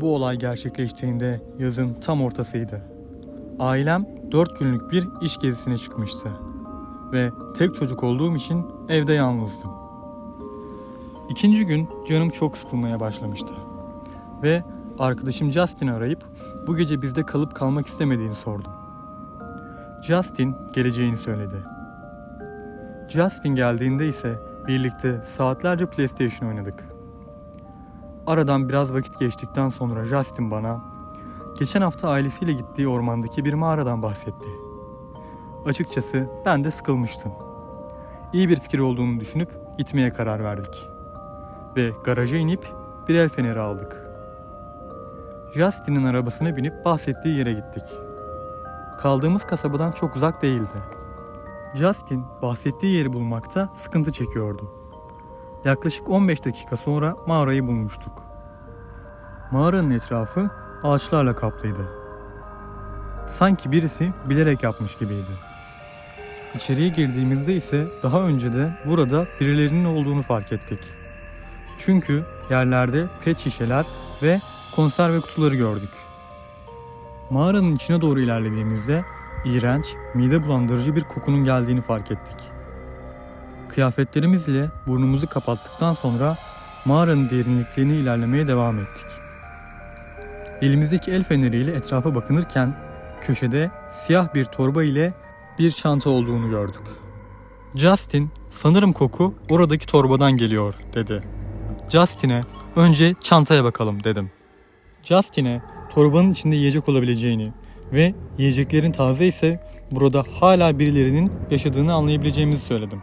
Bu olay gerçekleştiğinde yazın tam ortasıydı. Ailem 4 günlük bir iş gezisine çıkmıştı. Ve tek çocuk olduğum için evde yalnızdım. İkinci gün canım çok sıkılmaya başlamıştı. Ve arkadaşım Justin'i arayıp bu gece bizde kalıp kalmak istemediğini sordum. Justin geleceğini söyledi. Justin geldiğinde ise birlikte saatlerce PlayStation oynadık. Aradan biraz vakit geçtikten sonra Justin bana geçen hafta ailesiyle gittiği ormandaki bir mağaradan bahsetti. Açıkçası ben de sıkılmıştım. İyi bir fikir olduğunu düşünüp gitmeye karar verdik. Ve garaja inip bir el feneri aldık. Justin'in arabasına binip bahsettiği yere gittik. Kaldığımız kasabadan çok uzak değildi. Justin bahsettiği yeri bulmakta sıkıntı çekiyordu. Yaklaşık 15 dakika sonra mağarayı bulmuştuk. Mağaranın etrafı ağaçlarla kaplıydı. Sanki birisi bilerek yapmış gibiydi. İçeriye girdiğimizde ise daha önce de burada birilerinin olduğunu fark ettik. Çünkü yerlerde pet şişeler ve konserve kutuları gördük. Mağaranın içine doğru ilerlediğimizde iğrenç, mide bulandırıcı bir kokunun geldiğini fark ettik. Kıyafetlerimizle burnumuzu kapattıktan sonra mağaranın derinliklerine ilerlemeye devam ettik. Elimizdeki el feneriyle etrafa bakınırken köşede siyah bir torba ile bir çanta olduğunu gördük. Justin, sanırım koku oradaki torbadan geliyor dedi. Justin'e önce çantaya bakalım dedim. Justin'e torbanın içinde yiyecek olabileceğini ve yiyeceklerin taze ise burada hala birilerinin yaşadığını anlayabileceğimizi söyledim.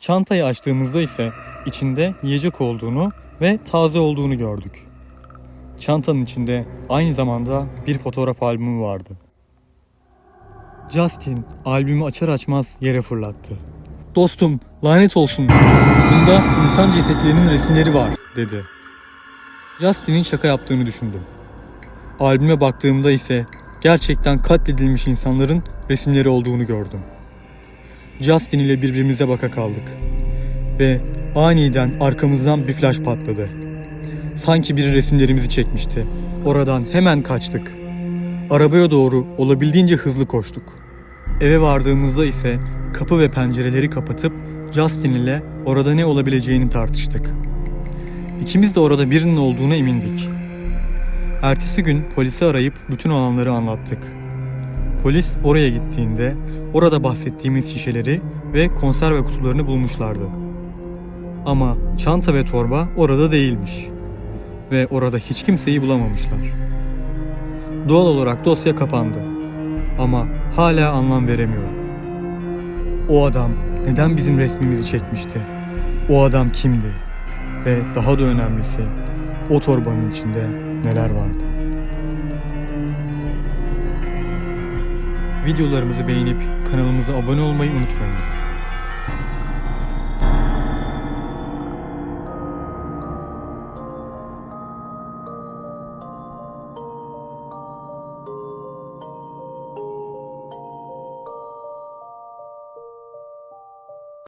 Çantayı açtığımızda ise içinde yiyecek olduğunu ve taze olduğunu gördük. Çantanın içinde aynı zamanda bir fotoğraf albümü vardı. Justin albümü açar açmaz yere fırlattı. Dostum lanet olsun. Bunda insan cesetlerinin resimleri var dedi. Justin'in şaka yaptığını düşündüm. Albüme baktığımda ise gerçekten katledilmiş insanların resimleri olduğunu gördüm. Justin ile birbirimize baka kaldık. Ve aniden arkamızdan bir flash patladı. Sanki biri resimlerimizi çekmişti. Oradan hemen kaçtık. Arabaya doğru olabildiğince hızlı koştuk. Eve vardığımızda ise kapı ve pencereleri kapatıp Justin ile orada ne olabileceğini tartıştık. İkimiz de orada birinin olduğuna emindik. Ertesi gün polisi arayıp bütün olanları anlattık. Polis oraya gittiğinde orada bahsettiğimiz şişeleri ve konserve kutularını bulmuşlardı. Ama çanta ve torba orada değilmiş. Ve orada hiç kimseyi bulamamışlar. Doğal olarak dosya kapandı. Ama hala anlam veremiyorum. O adam neden bizim resmimizi çekmişti? O adam kimdi? Ve daha da önemlisi o torbanın içinde neler vardı? Videolarımızı beğenip kanalımıza abone olmayı unutmayınız.